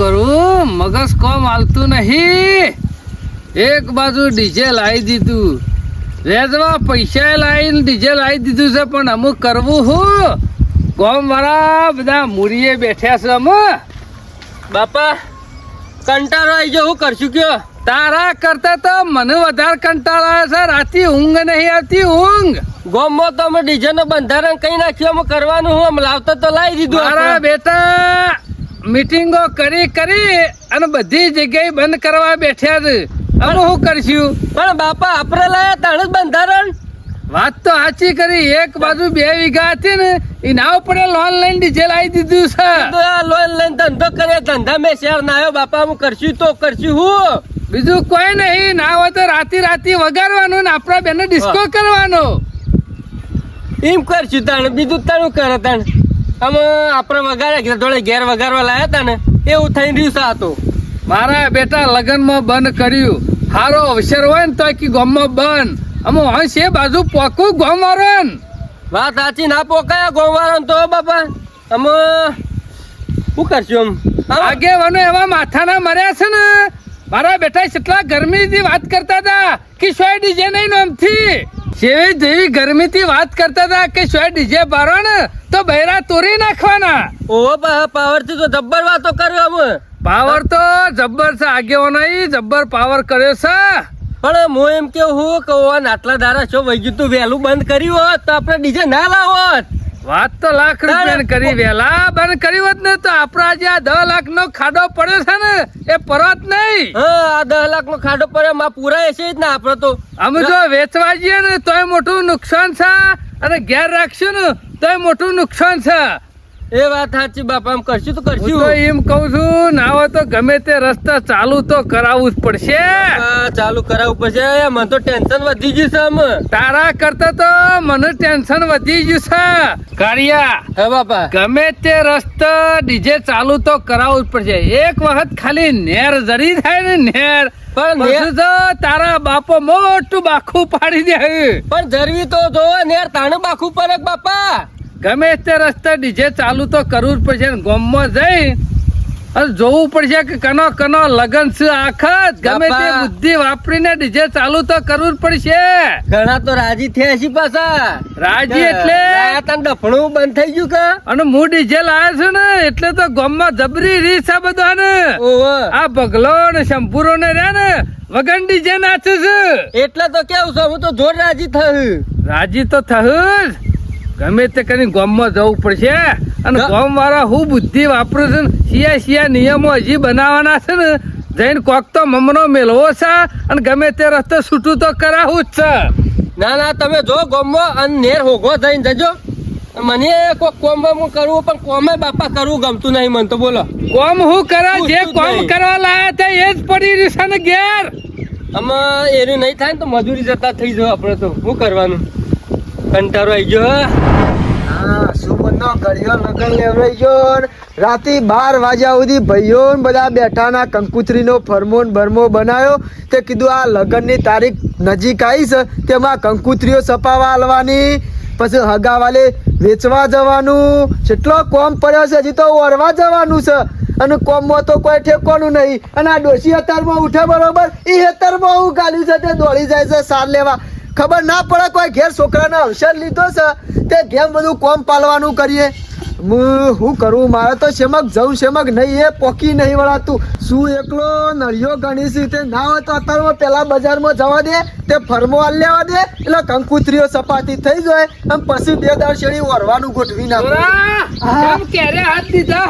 કરું? મગજ કોમ હાલતું નહીં. એક બાજુ ડીજે લાવી દીધું. રેજવા પૈસા લાવીને ડીજે લાવી દીધું છે પણ અમુક કરવું હું? કોમ વાળા બધા મૂરીએ બેઠ્યા છે અમે બાપા કંટાળો આવી ગયો હું કરશું કયો? તારા કરતા તો મને વધારે કંટાળો આવે છે રાતી ઊંઘ નહીં આવતી ઊંઘ. ગોમો તો અમે ડીજે નું બંધારણ કઈ નાખ્યું અમે કરવાનું હું લાવતા તો લાવી દીધું મારા. બેટા મીટિંગો કરી કરી અને બધી જગ્યાએ બંધ કરવા બેઠ્યા છે. અમે શું કરશું? પણ બાપા આપણે લાયા તાણ જ બંધારણ. વાત તો સાચી કરી. એક બાજુ બે વીઘા હતી ને એના ઉપર લોન લઈને ડીજે લાવી દીધું છે. આ લોન લઈને ધંધો કરે ધંધા મેં શેર ના આવ્યો બાપા હું કરશું તો કરશું હું. બીજું કોઈ નહીં. ના હોય તો રાતી રાતી વગાડવાનું ને આપણા બેને ડિસ્કો કરવાનો. એમ કરશું તાણ. બીજું તાણું કરે તાણ? અમે આપણે વગાડ્યા કીધા થોડે ઘેર વગાડવા લાયા હતા ને એવું થઈ રહ્યું છે તો. મારા બેટા લગ્નમાં બંધ કર્યું. હારો અવસર હોય ને તો કે ગામમાં બંધ. અમે હંસ એ બાજુ પોકું ગામ વાળો વાત સાચી ના પોકાયા ગોવાળા તો બાપા. અમે શું કરશું આમ? આગેવાનો એવા માથાના મર્યા છે ને. મારા બેટા કેટલા ગરમીથી વાત કરતા હતા. કે સોય ડીજે નહીં નોમથી જેવી જેવી ગરમીથી વાત કરતા હતા કે શું ડીજે ભરો ને તો બૈરા તોરી નાખવાના. ઓ પાવરથી તો જબ્બર વાતો કર્યો અમે. પાવર તો જબ્બર છે આગેવો નહીં જબ્બર પાવર કર્યો છે. પણ હું એમ કેવું હું કે ઓન આટલા ધારા વહી ગયું તું વહેલું બંધ કર્યું હોત તો આપણે ડીજે ના લાવોત. વાત તો લાખ રૂપિયા કરી વેલા બંધ કરી હોત ને તો આપણા જે આ દસ લાખ નો ખાડો પડ્યો છે ને એ પરત નહીં. હા આ દસ લાખ નો ખાડો પડ્યો માં પૂરા છે જ ને આપડે તો. અમે જો વેચવા જઈએ ને તોય મોટું નુકસાન છે. અને ઘેર રાખશું ને તોય મોટું નુકસાન છે. એ વાત સાચી બાપા આમ કરશું તો હું તો કરશું. એમ કઉ છું ના હોય તો ગમે તે રસ્તા ચાલુ તો કરાવવું જ પડશે. ચાલુ કરાવવું પડશે. મને તો ટેન્શન વધી ગયું છે આમ. તારા કરતા તો મને ટેન્શન વધી ગયું છે. કારિયા હે બાપા. ગમે તે રસ્તા ડીજે ચાલુ તો કરાવવું જ પડશે. એક વખત ખાલી નેર જરી થાય ને નેર. પણ તારા બાપો મોટું બાખું પાડી દે. પણ જરવી તો જોવો નેર તાણે બાખું પડે બાપા. ગમે તે રસ્તે ડીજે ચાલુ તો કરવું જ પડશે ગામમાં જઈ અને જોવું પડશે કે કનો કનો લગન છે આખા ગમે તે બુદ્ધિ વાપરીને ડીજે ચાલુ તો કરવું જ પડશે. ઘણા તો રાજી થયા છે પાછા. રાજી એટલે? તને ડફણું બંધ થઈ ગયું કે? અને હું ડીજે લાયા છું ને એટલે તો ગામમાં જબરી રીસ આ બધાને. ઓહો આ બગલો ને શંભુરો ને રહ્યા ને વગન ડીજે નાચે છે. એટલે તો કેવું છે? હું તો જોર રાજી થયું. રાજી તો થયું. ગમે તે કરીને ગામમાં જવું પડશે અને ગામ વાળા હું બુદ્ધિ વાપરું છું ને સિયા સિયા નિયમો હજી બનાવવાના છે ને જઈને કોક તો મમનો મેળવો છે અને ગમે તે રસ્તે છૂટું તો કરાવું જ છે. ના ના તમે જો ગમો અને નેર હોગો જઈને જજો. મને કોઈ કોમ હું કરવું પણ કોમે બાપા કરવું ગમતું નહીં મને તો બોલો. કોમ હું કરે જે કોમ કરવા લાયા તે એ જ પડી રહ્યું છે ને ઘેર. આમાં એનું નહીં થાય ને તો મજૂરી જતા થઈ જવું આપણે તો. શું કરવાનું? કંટાળો આવી ગયો, હા. સુમનનો ઘડિયો લગન લેવડાઈ ગયો રાતે બાર વાગ્યા સુધી ભાઈઓ બધા બેઠાના કંકુતરીનો ફરમોન બરમો બનાવ્યો. તે કીધું, આ લગ્નની તારીખ નજીક આવી છે તેમાં કંકુતરીઓ સપાવા આલવાની પછી હગાવાલે વેચવા જવાનું. કેટલો કોમ પડ્યો છે, હજી તો ઓરવા જવાનું છે. અને કોમમાં તો કોઈ ઠેકવાનું નહીં. અને આ ડોશી અત્યારમાં ઉઠે બરોબર એ હેતરમાં હું ગાલ્યું છે, તે દોડી જાય છે સાર લેવા. ખબર ના પડે કોઈ ઘેર છોકરાને અવસર લીધો છે? તે ઘેર બધું કોમ પાલવાનું કરીએ. હું કરું? મારે તો શેમક જવું શેમક નહીં. એ પોકી નહીં વળાતું શું એકલો નળિયો ગણીશ તે ના હોય તો અત્યારમાં પેલા બજારમાં જવા દે તે ફરમો લેવા દે. એટલે કંકુત્રીઓ સપાટી થઈ જાય અને પછી બે દાળ શેરી ઓરવાનું ગોઠવી નાખું. ક્યારે હાથ દીધા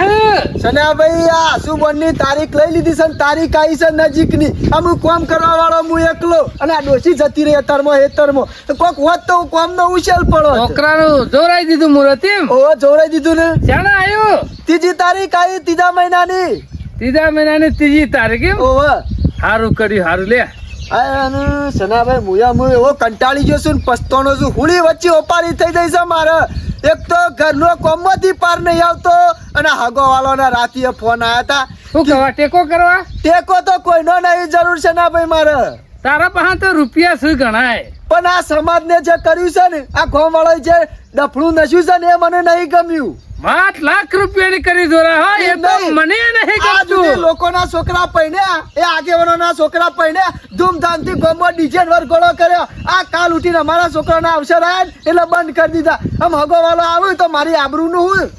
સનાભાઈ આ આસુબનની તારીખ લઈ લીધી છે ને તારીખ આવી છે નજીકની. આમ હું કોમ કરવા વાળો હું એકલો. અને આ ડોસી જતી રહી હેતરમાં હેતરમાં. તો કોક હોત તો કોમ નો ઉછેલ પડો છોકરાનું જોરાઈ દીધું મુરત એમ? ઓ જોરાઈ દીધું ને? આવ્યું ત્રીજી તારીખ આવી ત્રીજા મહિનાની. ત્રીજા મહિનાની ત્રીજી તારીખ ઓવ. સારું કર્યું સારું લે. અને સનાભાઈ મુયા હું એવો કંટાળી ગયો છું ને પસ્તાણો છું. હુળી વચ્ચે ઓપારી થઈ છે મારે. એક તો ઘરનો કોમમાંથી પાર નહીં આવતો અને હાગો વાળાના રાતીએ ફોન આવ્યા હતા શું કરવા ટેકો કરવા? ટેકો તો કોઈનો નહીં જરૂર છે ના ભાઈ મારે. તારા પાસે તો રૂપિયા શું ગણાય? પણ આ સમાજને જે કર્યું છે ને આ ગામ વાળા જે ડફળું નશ્યું છે ને એ મને નહીં ગમ્યું. વાત લાખ રૂપિયાની કરી દોરા હા એ તો મને નહીં ગમતું. લોકોના છોકરા પૈણ્યા એ આગેવાનોના છોકરા પૈણ્યા ધૂમધામથી ગોમો ડીજે વરઘોડો કર્યો. આ કાલ ઉઠીને અમારા છોકરાના અવસર આવ્યા એટલે બંધ કરી દીધા. આમ હગો વાળો આવ્યો તો મારી આબરૂનું હું?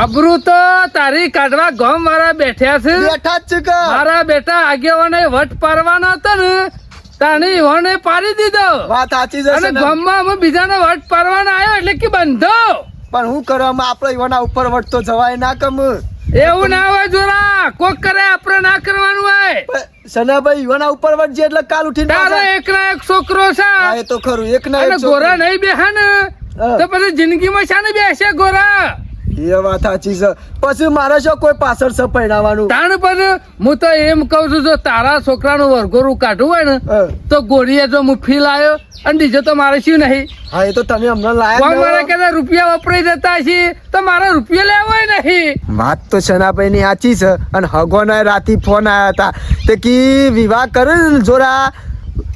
આબરૂ તો તારી કાઢવા ગામ વાળા બેઠ્યા છે. બેઠા જ છે મારા બેટા આગેવાને વટ પારવાનો હતો ને તાણી વણે પાડી દીધો. વાત સાચી છે અને ગામમાં અમે બીજાને વટ પાડવાનો આવ્યો એટલે કે બંધો. પણ હું કરવામાં આપણે ઈવાના ઉપર વટતો જવાય ના કમ? એવું ના હોય જોરા કોક કરે આપણે ના કરવાનું હોય. સનાભાઈ ઈવાના ઉપર વટજે એટલે કાલ ઉઠીને તારો એક એકના એક છોકરો છે. એ તો ખરું. એક ના એક ગોરા નહીં બેહે ને તો પછી જિંદગીમાં શાને બેસે ગોરા? એ વાત સાચી છે. પછી મારે શું કોઈ પાછળ છે પહેરાવાનું તાણ પણ હું તો એમ કઉ છું જો તારા છોકરાનું વરઘોરું કાઢવું હોય ને. તો ગોળીએ જો મુફી લાયો અને બીજો તો મારે શું નહીં? હા એ તો તમે હમણાં લાયા મારે. કદાચ રૂપિયા વપરાઈ જતા છે તો મારે રૂપિયા લેવાય નહીં. વાત તો સનાભાઈ ની સાચી છે અને હગો ના રાતી ફોન આવ્યા હતા. તે કી વિવાહ કરે ને જોરા?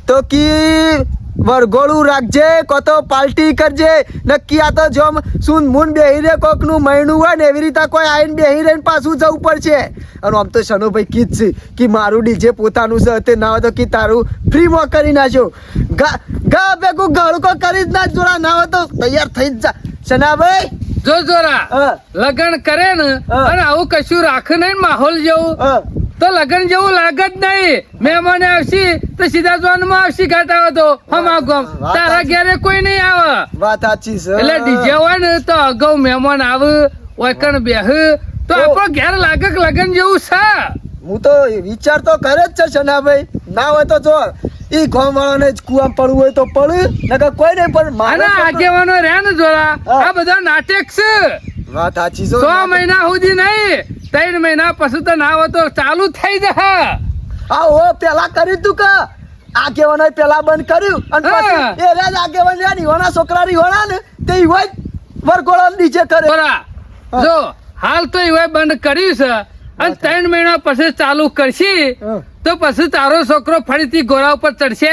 તો કી વરઘોડું રાખજે કોતો પાલટી કરજે. નક્કી આ તો જોમ સુન મુન બેહી રે કોકનું મહિનું હોય ને એવી રીતે કોઈ આઈને બેહી રહીને પાછું જવું પડશે. અને આમ તો શનુભાઈ કીધ છે કે મારું ડીજે પોતાનું છે તે ના હોય તો કી તારું ફ્રીમાં કરી નાખ્યો ગા ગા ભેગું ગળકો કરી જ ના જોડા ના હોય તો તૈયાર થઈ જ જા. શનાભાઈ? જો જોરા હા. લગન કરે ને. અને આવું કશું રાખે નહીં માહોલ જેવું. હા. તો લગન જેવું લાગે જ નહીં. મહેમાન આવશે તો સીધા જોનમાં આવશે ઘાટાવો તો. હમ ગમ તારા. ઘેરે કોઈ નહીં આવે. વાત સાચી છે. એટલે ડીજે હોય ને તો અગાઉ મહેમાન આવે ઓકણ બેહ. તો. આપણો ઘેર લાગે લગન જેવું છે. હું તો વિચાર તો કરે જ છે સનાભાઈ ના હોય તો જો ઈ ગામ વાળાને જ કુવા પડવું હોય તો પડે નકર કોઈ નહીં પણ મારા આગેવાનો રહ્યા ને જોરા આ બધા નાટક છે. વાત સાચી છે. છ મહિના સુધી નહીં. ત્રણ મહિના પછી તો ના હોય તો ચાલુ થઈ જશે. હા ઓ પેલા કર્યું તું કે? આગેવાનોએ પેલા બંધ કર્યું. અને પછી એ રહ્યા જ આગેવાન રહ્યા ને ઈવાના છોકરા ઈવાના ને તે ઈવા વરગોળા નીચે કરે બરા જો હાલ તો એવા બંધ કર્યું છે. અને ત્રણ મહિના પછી ચાલુ કરશે તો પછી તારો છોકરો ફરીથી ઘોડા ઉપર ચડશે.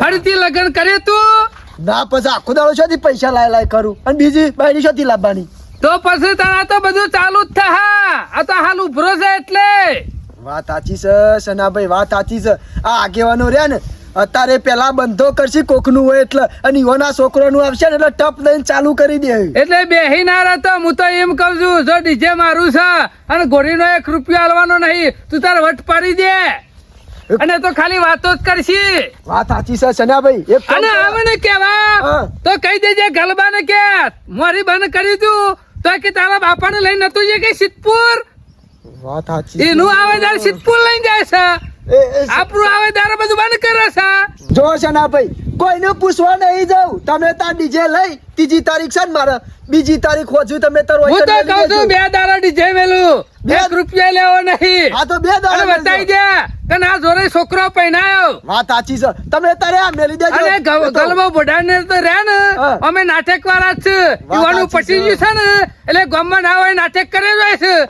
ફરીથી લગ્ન કરે તું? ના પછી આખો દાડો શોથી પૈસા લાય લાય કરું. અને બીજી બાયડી શોથી લાવવાની. તો પછી તારા તો બધું ચાલુ જ થા આ તો હાલ ઉભરો છે એટલે. વાત સાચી છે સનાભાઈ વાત સાચી છે. આ આગેવાનો રહ્યા ને અત્યારે પેલા બંધો કરશે કોકનું હોય એટલે અને ઈવોના છોકરાનું આવશે ને એટલે ટપ દઈને ચાલુ કરી દે. એટલે બેહી ના રહેતો હું તો એમ કઉ છું જો ડીજે મારું છે અને ઘોડીનો એક રૂપિયો આલવાનો નહીં તું તાર વટ પાડી દે. અને તો ખાલી વાતો જ કરશી. વાત સાચી છે સનાભાઈ. અને. આવે ને કેવા તો કહી દેજે ગલબાને કે મારી બંધ કરી દઉં. તો કે તારા બાપાને લઈને નતું જે કે સિદ્ધપુર? વાત સાચી એનું આવેદાર સિદ્ધપુર લઈને જાય છે. આપણું આવે ત્યારે બધું બંધ કરે છે. જો સનાભાઈ કોઈને પૂછવા નહીં જાવ તમે તાર ડીજે લઈ ત્રીજી તારીખ છે ને મારા. બીજી તારીખ હોજુ તમે તારો હું તો કહું છું બે દાડા ડીજે મેલું. બે- રૂપિયા લેવો નહીં. હા તો બે દાડા બતાવી દે છોકરો વાત સાચી છે. તમે તારે આ મેલી દેજો. તો- ને. અમે નાટક વાળા છે. યુવાનું પટી ગયું છે ને. એટલે ગામમાં ના હોય નાટક કરે જાય છે.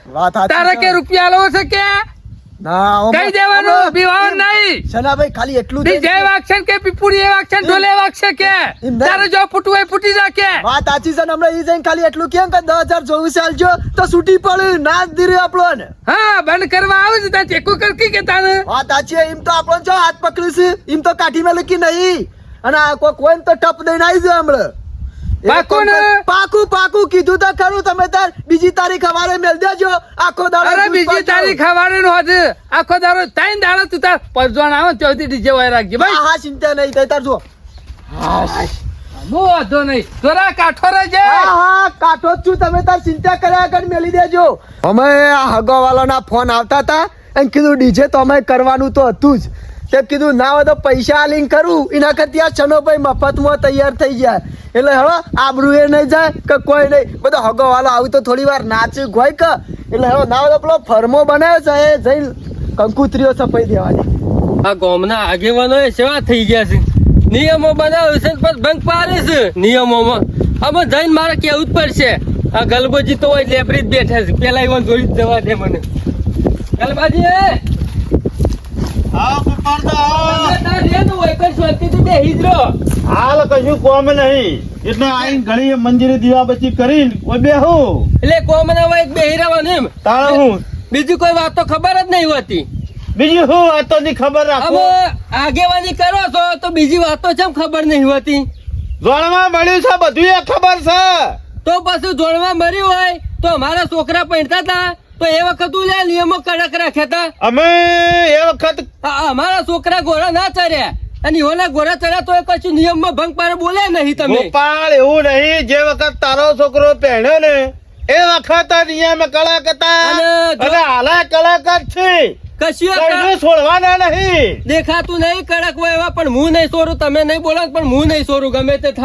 તારે કે રૂપિયા લેવો છે કે? ના દેવાનું? આમ- નહીં. સનાભાઈ ખાલી એટલું જય વાગશે કે પીપુડી એ ઢોલે વાગશે કે? તારે જો ફૂટવું હોય ફૂટી જા વાત સાચી છે હમણાં ઈ જઈને ખાલી એટલું કેમ કે દસ હજાર ચોવીસ ચાલજો તો છૂટી પડ્યું. ના જ દીરે આપણો હા બંધ કરવા આવે છે ત્યાં ચેકુ કરકી કે તાને વાત સાચી એમ તો આપણો જો હાથ પકડીશું એમ તો કાઠીમાં લખી નહીં. અને કોઈ કોઈ તો ટપ દઈને આવી જાય હમણાં. પાકું ને? પાકું પાકું કીધું તો ખરું. તમે તાર બીજી તારીખ હવારે મેલ દેજો. આખો દાડો અરે બીજી તારીખ હવારે નો હશે આખો દાડો ત્રણ દાડો તું તાર પરજોણ આવે તો ડીજે વાય રાખજે. ભાઈ. હા ચિંતા નહીં થાય તાર જો બહુ વાંધો નહીં. જોરા કાઠો રહેજે. હા હા કાઠો જ છું. તમે તાર ચિંતા કર્યા આગળ મેલી દેજો. અમે આ હગાવાલાના ફોન આવતા હતા એમ કીધું ડીજે તો અમે કરવાનું તો હતું જ. તે કીધું ના હોય તો પૈસા આલીને કરું. એના કરતી આ છનોભાઈ મફતમાં તૈયાર થઈ જાય એટલે હવે આબરૂ એ નહીં જાય કે કોઈ નહીં. બધો હગાવાલો આવી તો થોડી વાર નાચી ગોય કે. એટલે હવે ના પેલો ફરમો બનાવ્યો છે એ જઈ કંકુત્રીઓ સફાઈ દેવાની. આ ગોમના આગેવાનો સેવા થઈ ગયા છે. નિયમો બનાવે છે બસ ભંગ પાડે છે નિયમોમાં. અમે જઈને મારે કેવું જ પડશે. આ ગલબોજી તો હોય લેબરી જ બેઠા છે. પેલા એવા જોઈ જ જવા દે મને. ગલબાજી હા હાલ કશું કોમ નહીં. એટલે આઈને ઘણી મંદિરે દીવાબત્તી કરીને કોઈ બેહું. એટલે કોમ ના હોય બેહી રહેવાનું એમ. તારે હું? બીજી કોઈ વાત તો ખબર જ નહીં હોતી. બીજી શું વાતો ની ખબર રાખો? આગેવાની કરો છો તો બીજી વાતો છે ખબર નહીં હોતી? જોણમાં મળ્યું છે બધું ખબર છે. તો પછી જોડવા મળ્યું હોય તો અમારા છોકરા પહેરતા હતા? તો એ વખત લે નિયમો કડક રાખ્યા હતા અમે એ વખત અમારા છોકરા ઘોડા ના ચડ્યા અને ઓલા ઘોડા ચડ્યા તો કશું નિયમમાં ભંગ પાડે બોલે નહીં તમે. ગોપાલ એવું નહીં જે વખત તારો છોકરો પહેણ્યો ને એ વખત નિયમ કડક હતા. અને હાલા કડક જ છે. છોડવાના નહીં. દેખાતું નહીં કડક હોય એવા પણ હું નહીં સોરું તમે નહીં બોલો પણ હું નહીં સોરું ગમે તે થ.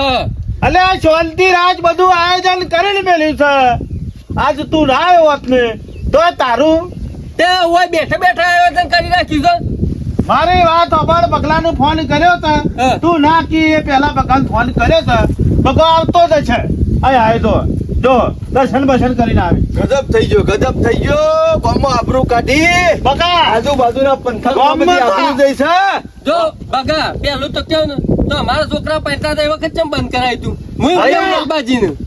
અલે આ શાંતિ રાજ બધું આયોજન કરીને મેલ્યું છે. આજ તું ના આવ્યો ને તો તારું? તે હું બેઠા બેઠા આયોજન કરી નાખ્યું છે. મારી વાત અબાડ બગલાનો ફોન કર્યો તો તું ના કી એ પેલા બગલાને ફોન કર્યો તો બગો આવતો જ છે. આય આય તો જો દર્શન બર્શન કરીને આવી. ગજબ થઈ ગયો ગજબ થઈ ગયો. ગામમાં આબરૂ કાઢી. બગા! આજુબાજુના ગામમાં આબરૂ જઈ છે. જો બગા પેલું તો કેવું ને તો અમારા છોકરા પૈસા દે વખત કેમ બંધ કરાય તું?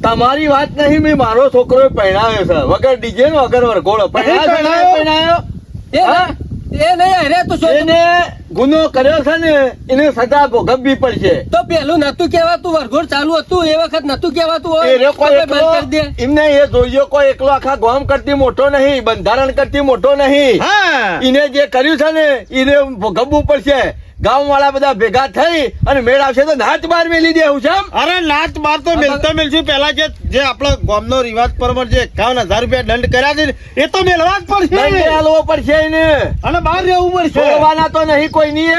તમારી વાત નહીં મેં મારો છોકરો પહેણાવ્યો છે. વગર ડીજે નો વગર વરઘોડો. પહેણાવ્યો એ નહીં અરે તો એને ગુનો કર્યો છે ને એને સજા ભોગવવી પડશે. તો પેલું નતું કેવાતું વરઘોડ ચાલુ હતું એ વખત નતું કેવાતું હોય? એમને એ જોયો કોઈ એકલો આખા ગોમ કરતી મોટો નહીં બંધારણ કરતી મોટો નહીં. એને જે કર્યું છે ને એને ભોગવવું પડશે. ગામ વાળા બધા ભેગા થઈ અને મેળ આવશે તો નાચ બાર મેલી દેવું છે? અરે નાચ બાર તો મેલતા મેલશું. પેલા જે જે આપણા ગામનો રિવાજ પ્રમાણે જે એકાવન હજાર રૂપિયા દંડ કર્યા છે એ તો મેળવા જ પડશે. મેળવો પડશે એને. અને બહાર રહેવું પડશે. છોડવાના તો નહીં કોઈ નહીં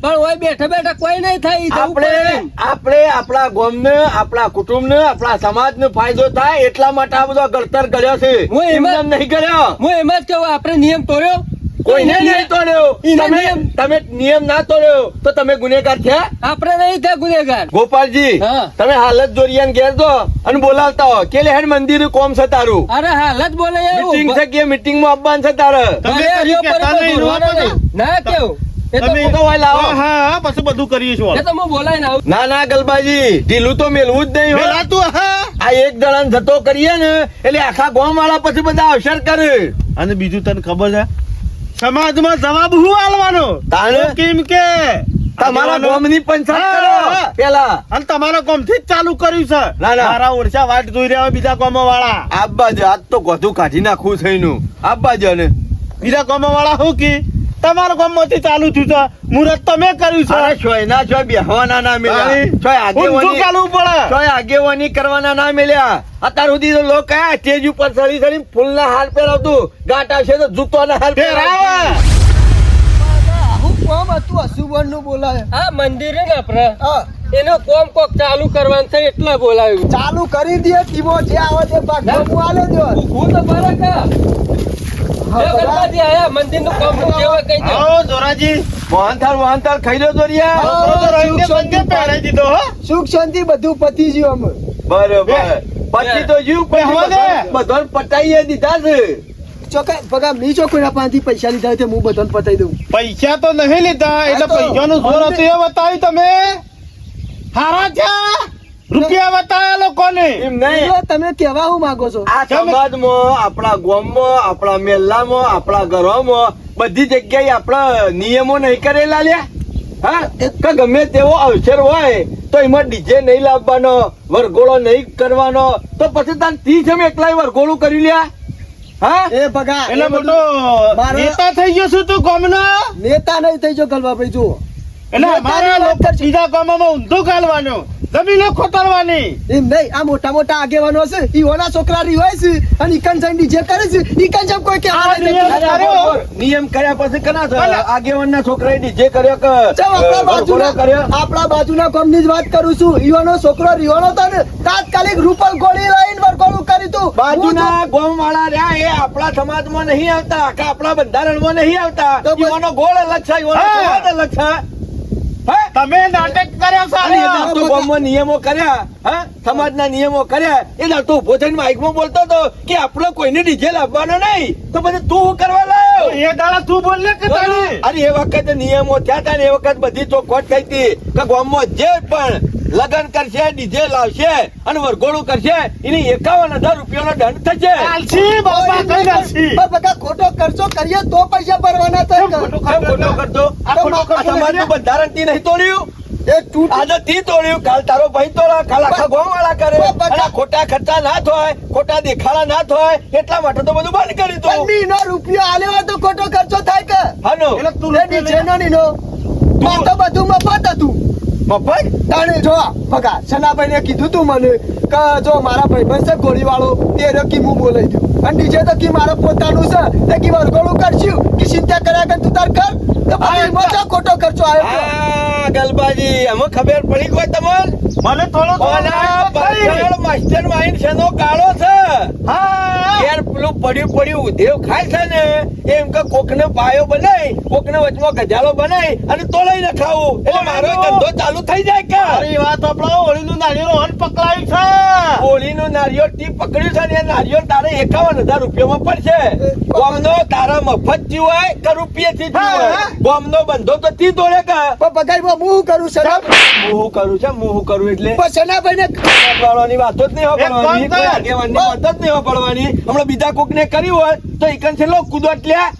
પણ ઓય બેઠા બેઠા કોઈ નહીં થાય આપણે આપણે આપણા ગોમ આપણે આપણા ગામને આપણા કુટુંબને આપણા સમાજને ફાયદો થાય એટલા માટે આ બધો ગળતર કર્યો છે. હું એમાં- નહીં કર્યો. હું એમ જ કહું આપણે નિયમ તોડ્યો. કોઈને નહીં તોડ્યો. તમે તમે નિયમ ના તોડ્યો. તો તમે ગુનેગાર થયા? આપણે નહીં થયા ગુનેગાર. ગોપાલજી તમે હાલત જોરિયાન ઘેર દો અને બોલાવતા હો. કે લેહેડ મંદિર કોમ છે તારું? અરે હાલત બોલે એવું. મીટિંગ છે કે મીટિંગમાં આવવાનું છે તારે. ના કેવું? ને આવું. ના ના ગલબાજી ઢીલું તો મેલવું જ નહીં આ એક જણા જતો કરીએ ને એટલે આખા ગામ વાળા પછી બધા અવસર કરે. અને બીજું તને ખબર છે? સમાજમાં જવાબ શું આલવાનો? કેમ કે? તમારા ગોમની પંચાયત કરો પેલા. અને તમારા ગામથી જ ચાલુ કર્યું છે. ના, ના. મારા ઓરછા વાટ જોઈ રહ્યા બીજા ગોમ વાળા આબા જ આજ તો ગોધું કાઢી નાખવું થઈનું. આબા જ ને બીજા ગોમ વાળા હું કી? તમારા ગામમાંથી ચાલુ થયું છે. મુરત તમે કર્યું અરે છોય ના છોય બેહવાના ના મેલ્યા છોય ઊંધું આગેવાની ચાલવું પડે. છોય આગેવાની કરવાના ના મેલ્યા અત્યાર સુધી તો લોકો કયા સ્ટેજ ઉપર ચડી ચડી ફૂલના હાર પહેરાવતું. ગાંઠ છે તો જૂતોના હાર. હું કોમ હતું અશુભન બોલાય હા મંદિર છે ને આપણે. એનો કોમ કોક ચાલુ કરવાનું છે એટલે બોલાવ્યું. ચાલુ કરી દે ટીમો જે આવે તે ભાગ હું આલે દો હું તો બરાકા એ ગણપતિ કામ કેવા કહી દે. આવો જોરાજી. મોહનથાળ મોહનથાળ ખાઈ લો દોરિયા છોકરો તો રહીને બંને પહેરાઈ દીધો હો. સુખ શાંતિ બધું પતી ગયું અમે બરોબર. પછી તો જીવ બેહવા દે. દીધા છે. ચોકા પગા મી ચોખ્ખું પાસેથી પૈસા લીધા હોય હું બધાને પતાવી દઉં. પૈસા તો નહીં લીધા એટલે પૈસા નું પૈસાનું જોર હતું એ બતાવ્યું તમે. હારા થયા. રૂપિયા બતાવ્યા લોકોને એમ નહીં. તમે કેવા હું માંગો છો? આ સમાજમાં આપણા ગામમાં આપણા મેલ્લામાં આપણા ઘરોમાં બધી જગ્યાએ આપણા નિયમો નહીં કરેલા લ્યા. હા? ગમે તેવો અવસર હોય તો એમાં ડીજે નહીં લાવવાનો વરઘોડો નહીં કરવાનો તો પછી તાર તી છે એકલા વરઘોડું કરી લ્યા. હા? એ ભગા એટલે મોટો નેતા થઈ ગયો છું તું ગામનો? નેતા નહીં થઈ જો ગલભાભાઈ જુઓ. એટલે અમારા વાત લોકો. બીજા ગામમાં ઊંધું ગાલવાનું. જમીનો ખોતરવાની એમ નહીં આ મોટા મોટા આગેવાનો છે ઈ ઓના છોકરા રી હોય છે અને ઈકન જઈને જે કરે છે ઈકન જેમ કોઈ આ નિયમ કર્યો. પછી કના ભલે. આગેવાનના ની જે કર્યો કે આપણા બાજુના કર્યો? આપણા બાજુના કોમની જ વાત કરું છું. ઈઓનો છોકરો રીઓનો તો ને તાત્કાલિક રૂપલ ગોળી લઈને વરઘોડું કર્યું તું બાજુના ગોમ વાળા રહ્યા એ આપણા સમાજમાં નહીં આવતા કે આપણા બંધારણમાં નહીં આવતા. ઈઓનો ગોળ અલગ છે ઈઓનો સમાજ અલગ છે? તમે નાટક કર્યા. દાંતો ગામમાં નિયમો કર્યા હા? સમાજના નિયમો કર્યા. એ દાંતો ઊભો થઈને માઇકમાં બોલતો હતો કે આપણો કોઈને ડીજે લાવવાનો નહીં. તો પછી તું કરવા લાયો? એ દાડા તું બોલ ને કે અરે એ વખતે નિયમો થયા હતા ને એ વખત બધી ચોખવટ થઈ હતી. કે ગામમાં જે પણ લગન કરશે ડીજે લાવશે અને વરઘોડું કરશે એની એકાવન હજાર રૂપિયાનો દંડ થશે. બાપા કઈ ખોટો ખર્ચો કરીએ તો પૈસા ભરવાના થાય. ખોટો ખર્ચો? બંધારણથી નહીં તોડ્યું. એ તૂટ આજે તી તોડ્યું. કાલ તારો ભાઈ તોડા કાલ આખા ગામ વાળા કરે. અને ખોટા ખર્ચા ના થાય ખોટા દેખાડા ના થાય એટલા માટે તો બધું બંધ કરી તું પંડીનો રૂપિયો તો ખોટો ખર્ચો થાય કે? હાનો એટલે તું એ ડીજે નો નીનો તો બધું મફત હતું. મફત તાણે જો બકા સનાભાઈ ને કીધું તું મને કે જો મારા ભાઈબંધ છે, ગોળીવાળો, તે રકી હું બોલાઈ દઉં. અને ડીજે તો કી મારા પોતાનું છે, તે કી વરઘોડું કરશું કે ચિંતા કર્યા કર તું તાર કર જો ખોટો ખર્ચો આવ્યો ગલબાજી અમે ખબર પડી કોઈ તમને? મને થોડો. પાછળ માસ્ટર માઇન્ડ શેનો કાળો છે? હા. યાર પેલું પડ્યું પડ્યું ઉધેવ ખાય છે ને એમ કે કોકને પાયો બનાય કોકને વચમાં ગજાલો બનાય અને તોલાઈ ને ખાવું એટલે મારો ધંધો ચાલુ થઈ જાય કે? અરે વાત આપણો હોળીનું નાળિયેર હન પકડાયું છે. હોળીનું નાળિયેર ટી પકડ્યું છે ને એ નાળિયેર તારે એકાવન હજાર રૂપિયામાં પડશે. ગોમનો તારા મફત જીવાય કે રૂપિયાથી જીવાય હા. ગોમનો બંધો તો તી દોડે કા પણ બગાઈમાં હું કરું સના હું કરું છે હું કરું એટલે પણ સનાભાઈ ને વાળવાની વાતો જ નહીં હોવાની. આગેવાનની વાતો જ નહીં હોપડવાની હમણાં બીજા કોકને કરી હોય તો એકન છે લો કુદરત લ્યા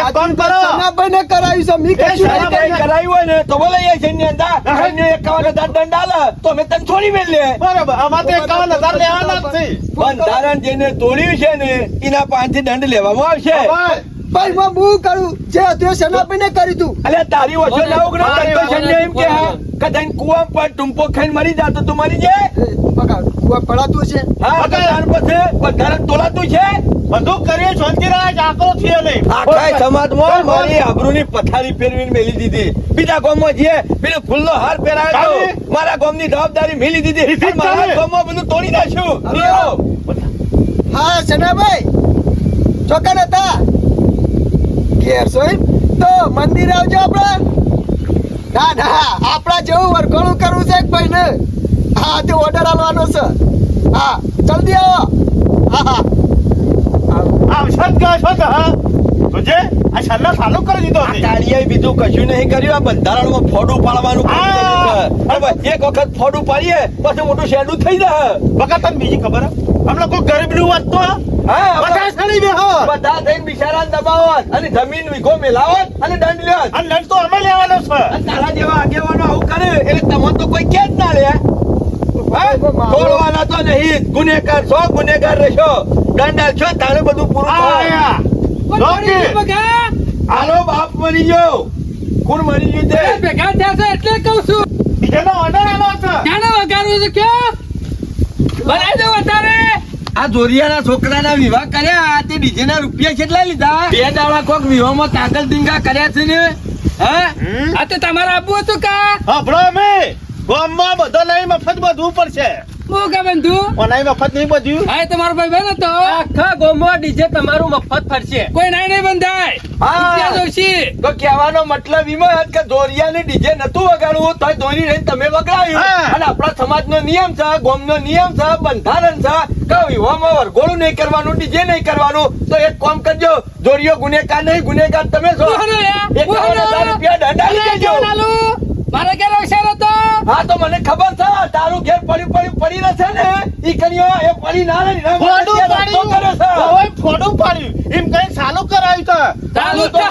એક કરો. સનાભાઈ ને કરાયું છે મી એ સનાભાઈ. હોય ને તો બોલે એ દંડ આલે તને છોડી મેલ લે બરાબર આમાં તો એકાવન લેવાના જ છે બંધારણ જેને તોડ્યું છે ને એના પાસેથી દંડ લેવામાં આવશે. પણ હું બહુ કરું. જે હતું એ ને કર્યું તું. અલે તારી ઓછો ના? ઉગડે તો સૈન્ય એમ કે હા કે કુવા પર ટુંપો ખાઈને મરી જાતો તું મરી જે એ, કુવા પડાતું છે હા બંધારણ પછી બંધારણ તોલાતું છે. બધું કરીએ શાંતિરાજ આકરો થયો નહીં. આખા સમાજમાં મારી આબરૂની પથારી ફેરવીને મેલી દીધી. બીજા ગામમાં જઈએ પેલો ફૂલનો હાર પહેરાયો મારા ગામ ગામની જવાબદારી મેલી દીધી. મારા ગામ ગામમાં બધું તોડી નાખ્યું. હા. સનાભાઈ ચોકન હતા. ઘેર છો તો મંદિર આવજો આપણે. ના ના, આપણા જેવું વરઘોડું કરવું છે ભાઈ ને હા, તે ઓર્ડર આલવાનો છે. હા, જલ્દી આવો. હા હા. આવશે જ હા? જોજે આ છેલ્લો સાલું કરી દીધો છે. બીજું કશું નહીં કર્યું. આ બંધારણમાં ફોડું પાડવાનું એક વખત ફોડું પાડીએ પછી મોટું શેડું થઈ જાય. વખત તમને બીજી ખબર હમણાં કોઈ ગરીબનું વાત તો બધા સડી બેહો બધા થઈને બિચારાને દબાવત અને જમીન વીઘો મેલાવત અને દંડ લેવત અને તો અમે લેવાનો છે. તારા જેવા આગેવાનો આવું કરે એટલે તમને તો કોઈ કે જ ના લે? તોડવાના તો નહીં. ગુનેગાર છો ગુનેગાર રહેશો. દંડ છો તારે બધું પૂરું થાય હાલો બાપ મરી ગયો. કોણ મરી ગયું તે? ભેગા થયા છે એટલે કહું છું. બીજાનો ઓર્ડર આલો છે. ક્યાંનો વગાડવું છે કે બનાવી દો વધારે. આ જોરિયાના છોકરાના વિવાહ કર્યા તે ડીજેના રૂપિયા કેટલા લીધા? બે દાડા કોક વિવાહમાં કાગળ ડીંગા કર્યા છે ને? હા? હમ? આ તો તમારે આપવું હતું કા? હભળો અમે. ગામમાં બધો લઈ મફત બધું પડશે. કા બંધુ? ઓનાઈ મફત નહીં બધું? હા તમારો ભાઈ બહેન હતો. આખા ગામમાં ડીજે તમારું મફત ફરશે. કોઈ નાઈ નહીં બંધાય. હા. જોશી. તો કહેવાનો મતલબ એમ જ કે જોરિયાને ડીજે નતું વગાડવું તો દોરી રહીને તમે વગાડ્યું. અને આપણા સમાજનો નિયમ છે ગામનો નિયમ છે બંધારણ છે કે વિવાહમાં વરઘોડું નહીં કરવાનું ડીજે નહીં કરવાનું. તો એક કામ કરજો જોરિયો ગુનેગાર નહીં ગુનેગાર તમે છો. રૂપિયા દંડ દેજો. મારે ઘેર અવસર હતો હા તો મને ખબર છે તારું ઘેર પડ્યું પડ્યું પડી રહેશે ને. ઈ કન્યો એ પડી ના રહે ફોડું. પાડ્યું. ફોડું પાડ્યું. એમ કઈ ચાલુ કરાયું તો ચાલુ તો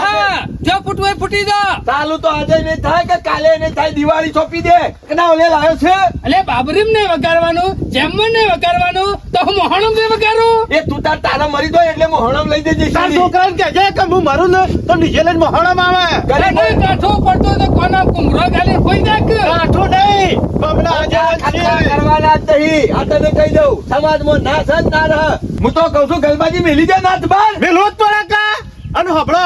જો ફૂટવે ફૂટી દો. ચાલુ તો આજે નહીં થાય કે કાલે નહીં થાય દિવાળી સોંપી દે. કે ના ઓલે લાવ્યો છે. એટલે બાબરીમ ને વગાડવાનું જેમન ને વગાડવાનું તો હું મોહણમ નહીં વગાડું. એ તું તાર તારા મરી દો એટલે મોહણમ લઈ દેજે તાર છોકરાને કહેજે કે હું મરું ને તો નીચે લઈને મોહણમ આવે. નહીં કાઠો પડતો તો કોના કુમરો ગાલી ખોઈ નાખ. કાઠું નહીં. બબલા આજીવન કરવાના જ નહીં. આ તને કહી દઉં સમાજમાં ના છે ને ના રહે. હું તો કહું છું ગલબાજી મેલી દે નાથ બાર. મેલું જ પડે કા અને હબળો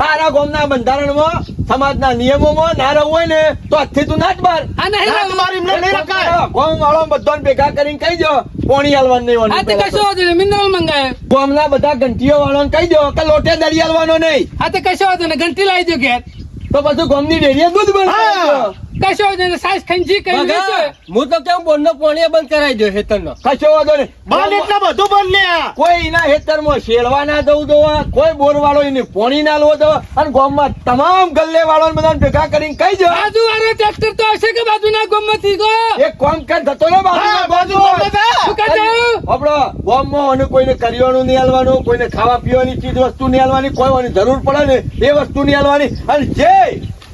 તારા ગોમના બંધારણમાં સમાજના નિયમોમાં ના રહું હોય ને તો આજથી તું નાચ બાર. આ નહીં ના, રહેવું. નહીં રખાય. ગામ વાળો બધાને ભેગા કરીને કહી દો પોણી હાલવાનું નહીં આ તે કશો હતું ને મિનરલ મંગાય. ગોમના બધા ઘંટીઓ વાળાને કહી દો કે લોટે હાલવાનો નહીં. આ તે કશો હતું ને ઘંટી લાવી દો ઘેર. તો પછી ગોમની ડેરીએ દૂધ બનાવે કશો વાંધો નહીં, સાસ ખંજી કહી લેજો હું તો કેમ બોનનો પોણીએ બંધ કરાવી દો હેતરનો? કશો વાંધો નહીં. બાલ એટલે બધું બદલ્યા કોઈ એના હેતરમાં શેરવા ના દઉં દોવા કોઈ બોર વાળો એને પોણી ના લો દો અને ગામમાં તમામ ગલ્લે વાળાને બધાને ભેગા કરીને કહી દો. બાજુ વાળો ટ્રેક્ટર તો હશે કે બાજુના ગામમાંથી ગો એક કોમ કર થતો ને બાજુ બાજુ શું કહે? આપણો ગામમાં અને કોઈને કરિયાણું નહીં હાલવાનું કોઈને ખાવા પીવાની ચીજ વસ્તુ નહીં હાલવાની કોઈ વાની જરૂર પડે ને એ વસ્તુ નહીં હાલવાની. અને જે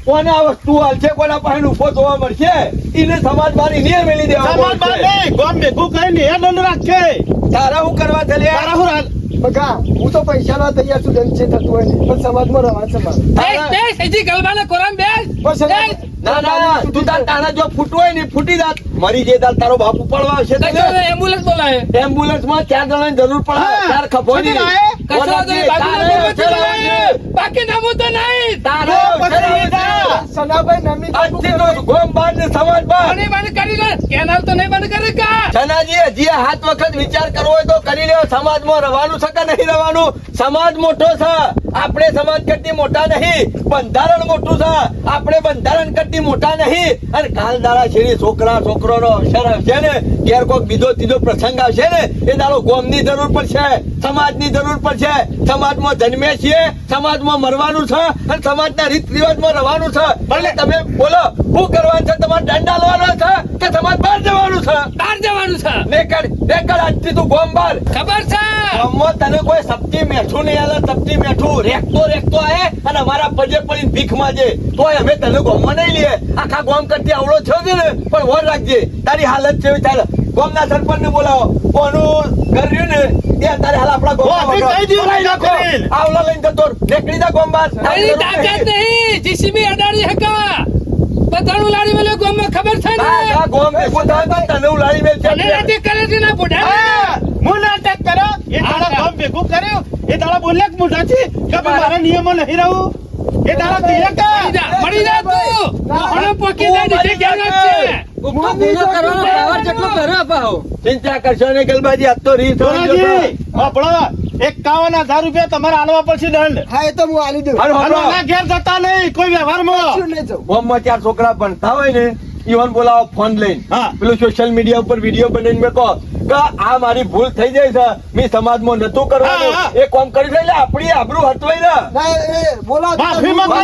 કોને આ વસ્તુ હાલશે કોના પાસે ઊભો જોવા મળશે? એને સમાજ બારી નહીં મેલી દેવા સમાજ બાર નહીં, ગોમ ભેગું કરીને એ દંડ રાખશે તારા હું કરવા છે તારા હું બગા હું તો પૈસા નો તૈયાર છું દંડ છે થતું હોય પણ સમાજમાં રહેવાનું છે મારે. બેસ, બેસ, કોરામ બેસ. પણ સમાજ- બેસ. ના ના તું તાર તારા જો ફૂટવો હોય ને ફૂટી જાત. મરી જે તાર તારો બાપ ઉપાડવા આવશે એમ્બ્યુલન્સ બોલાવે. એમ્બ્યુલન્સમાં ચાર જણાની જરૂર પડે. ની. નહીં, તારે ચલાવવાનું. બોલાવે. બાકી નામું તો નહીં. તારે પછી ચલાવવાનું. છોકરો આજથી તો ગોમ બાર ને સમાજ બાર. પાણી બંધ કરી લે. કેનાલ તો નહીં બંધ કરે કા? સનાજી હજી હાથ વખત વિચાર કરવો હોય તો કરી લ્યો. સમાજમાં રહેવાનું છે કે નહીં રહેવાનું સમાજ મોટો છે. આપણે સમાજ કરતી મોટા નહીં. બંધારણ મોટું છે. આપણે બંધારણ કરતી મોટા નહીં. અને કાલ દાડા શેરી છોકરા છોકરોનો અવસર આવશે ને? ઘેર કોઈક બીજો ત્રીજો પ્રસંગ આવશે ને? એ દાડો ગોમની જરૂર પડશે. સમાજની જરૂર પડશે. સમાજમાં જન્મે છીએ. સમાજમાં મરવાનું છે. અને સમાજના રીત રિવાજમાં રહેવાનું છે. એટલે તમે બોલો હું કરવાનું છે? તમારે દંડ લેવાનો છે કે તમારે બહાર જવાનું છે? બહાર જવાનું છે. નેકડ નેકડ આજથી તું ગોમ બાર ખબર છે? ગામમાં તને કોઈ સપ્તી મેઠું નહીં આલે સપ્તી મેઠું. રેકતો રેકતો આયે અને અમારા પજે પડીને ભીખ માંગે. તોય અમે તને ગોમમાં નહીં લઈએ. આખા ગોમ કરતી આવડો છો છે ને? પણ વર રાખજે. તારી હાલત છે ચાલે? ગામના સરપંચ ને બોલાવો. કોનું કર્યું ને એ અત્યારે હાલ આપણા વાપી કહી દ્યો ગામમાં નાખો. આવલા લઈને જતો. નીકળી જા ગોમ બાર તારી તાકાત નહીં. જીસીબી અડાડી હકા. બધાનું ઉલાડી મેલે ગામમાં ખબર છે ને? ગોમ ગામ ભેગું તો તને ઉલાડી મેલ છે તને રાતે કરે છે ને બુઢા હા, નાટક કરો એ તારા ગોમ ભેગું કર્યો એ તારા બોલે કે મોઢાથી કે મારા નિયમો નહીં રહું? એ તારા કહે કે? મળી જા તું. હણો પોકી જાય નીચે કર્યો પાહો ચિંતા કરશો ને ગલબાજી આજ તો રીત આપણો એકાવન હજાર રૂપિયા તમારે આલવા પડશે દંડ. હા એ તો હું આલી દઉં. આના ઘેર જતા નહીં કોઈ વ્યવહારમાં શું નહીં જવું. ગામમાં ચાર છોકરા પણ હોય ને ઈવન બોલાવો ફોન લઈને. હા. પેલું સોશિયલ મીડિયા ઉપર વીડિયો બનાવીને મેં કહો કે આ મારી ભૂલ થઈ જાય છે મેં સમાજમાં નતું કરવાનું. એ કોમ કરી લે આપણી આબરૂ હટવાઈ ને ના બોલાવો માફી હું માંગો.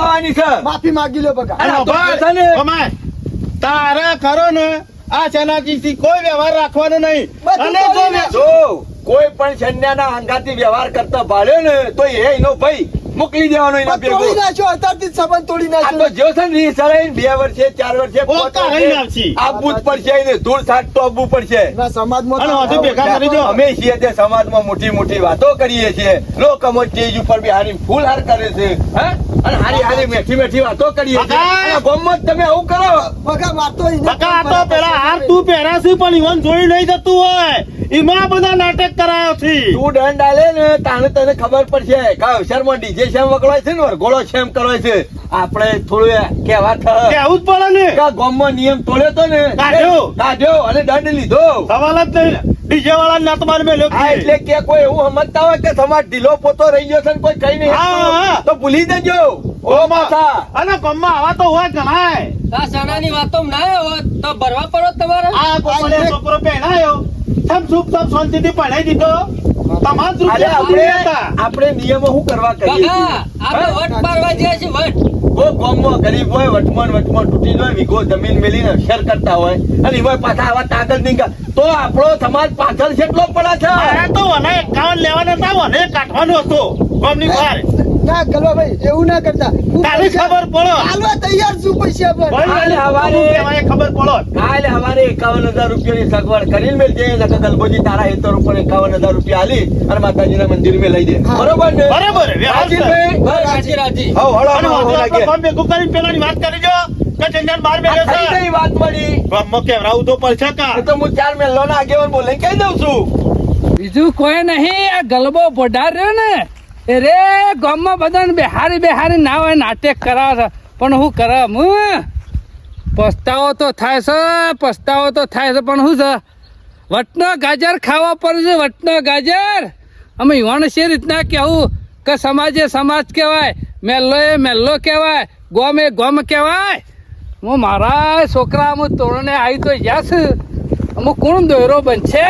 માફી છે. માફી માંગી લો બગા તારે ખરો ને આ સેનાજીથી કોઈ વ્યવહાર રાખવાનો નહીં. બધું અને જો જો. કોઈ પણ સંજ્ઞાના અંગાથી વ્યવહાર કરતા ભાડ્યો ને તો એ એનો ભાઈ મોકલી દેવાનો એના ભેગો. તોડી નાખ્યો અત્યારથી સંબંધ તોડી નાખ્યો તો જો છે ને ચડાઈને બે વર્ષે ચાર વર્ષે. આવવું જ પડશે એને ધૂળ સાટ તો આવવું પડશે. ના સમાજમાં ભેગા કરી દો. અમે છીએ તે સમાજમાં મોટી મોટી વાતો કરીએ છીએ. લોકો સ્ટેજ ઉપર બિહારી ફૂલ હાર કરે છે હે? અને હારી હારી મેઠી મેઠી વાતો કરીએ છીએ. જ તમે આવું કરો. બકા વાતો ઈને બકા આ તો પેલા હાર તું પહેરાશે પણ ઈવન જોઈ નહીં જતું હોય. એમાં બધા નાટક કરાયો છે તું દંડ આલે ને તાને તને ખબર પડશે. કે અવસરમાં ડીજે શેમ વકળાય છે ને ગોળો શેમ કરવાય છે. આપણે થોડું કેવા થ. કેવું જ પડે ને. કે ગામમાં નિયમ તોડ્યો તો ને? કાઢ્યો. કાઢ્યો અને દંડ લીધો. સવાલ જ નહીં. ડીજે વાળા ના તમારે મેલ્યો હા એટલે કે કોઈ એવું સમજતા હોય કે સમાજ ઢીલો પોતો રહી ગયો છે ને કોઈ કઈ નહીં. તો ભૂલી દેજો ઓ માથા અને ગામમાં આવા તો હોય ઘણાય. આ સણાની વાતો ના હોય તો ભરવા પડો તમારે. આ કોપડે છોકરો પહેરાયો. સમ સુખ સમ શાંતિથી પઢાઈ દીધો. તમામ આપણે આપણે નિયમો શું કરવા કરીએ? આપણે વટ પાડવા જઈએ છીએ વટ. કોઈ ગામમાં ગરીબ હોય તૂટી જાય વીઘો જમીન મેલીને અક્ષર કરતા હોય અને એમાં પાછા આવા કાગળ નહીં તો આપણો સમાજ પાછળ કેટલો પડે છે. તો એકાવન લેવાના હતા વને કાઢવાનો હતો. ગામની બહાર. ના ગલો ભાઈ એવું ના કરતા. તારી ખબર પડો. હાલો તૈયાર છું પૈસા પર. ભાઈ, કાલે હવારે- ખબર પડો. કાલે હવારે એકાવન હજાર રૂપિયાની સગવડ કરીને મેળ જે નકર ગલબોજી તારા હેતર ઉપર 51000 રૂપિયા આલી અને માતાજીના મંદિર મે લઈ દે. બરોબર ને? બરોબર. રાજીભાઈ? રાજી. રાજી હો હળો, હળો, લાગે. ભેગું કરીને પેલાની વાત કરી જો કે જંજાન બહાર આ બેઠો થઈ છે ગઈ વાત તો પડશે કા તો હું ચાર મેલ્લો ના આગેવાન બોલે કહી દઉં છું. બીજું કોઈ નહીં આ ગલબો પઢાર રહ્યો ને. એ રે ગામમાં બધાને બેહારી બેહારી ના હોય, નાટક કરાવે છે. પણ હું કરે હું? પસ્તાવો તો થાય છે, પસ્તાવો તો થાય છે, પણ શું છે? વટનો ગાજર ખાવા પડે છે વટનો ગાજર. અમે યુવાન છે રીતના કહેવું કે સમાજે સમાજ કહેવાય, મેલ્લો એ મેલ્લો કહેવાય, ગોમ એ ગોમ કહેવાય. હું મારા છોકરા અમુક તોરણે આવી તો જશ અમુક કોણ દોયરો બનશે?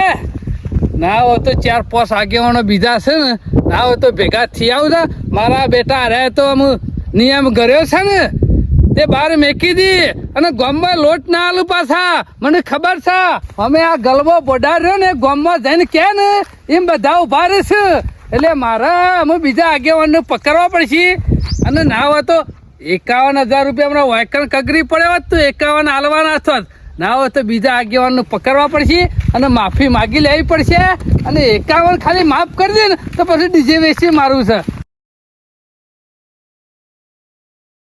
ના હોય તો ચાર, પાંચ આગેવાનો બીજા છે ને, ના હોય તો ભેગા થઈ આવતા મારા બેટા અરે તો અમુ નિયમ કર્યો છે ને, તે બહાર મેકી દી અને ગોમમાં લોટ ના આલું પાછા. મને ખબર છે, અમે આ ગલબો બોડાર્યો ને, ગોમમાં જઈને કે ને, એમ બધા ઊભા રહેશે એટલે મારા અમે બીજા આગેવાનને પકડવા પડશે. અને ના હોય તો એકાવન હજાર રૂપિયા હમણાં વાયકણ કગરી પડે હોત તો એકાવન હાલવાના થોત ના હોય તો બીજા આગેવાનને પકડવા પડશે અને માફી માગી લેવી પડશે. અને એકાવન ખાલી માફ કરી દે ને તો પછી ડીજે વેચી મારું છે.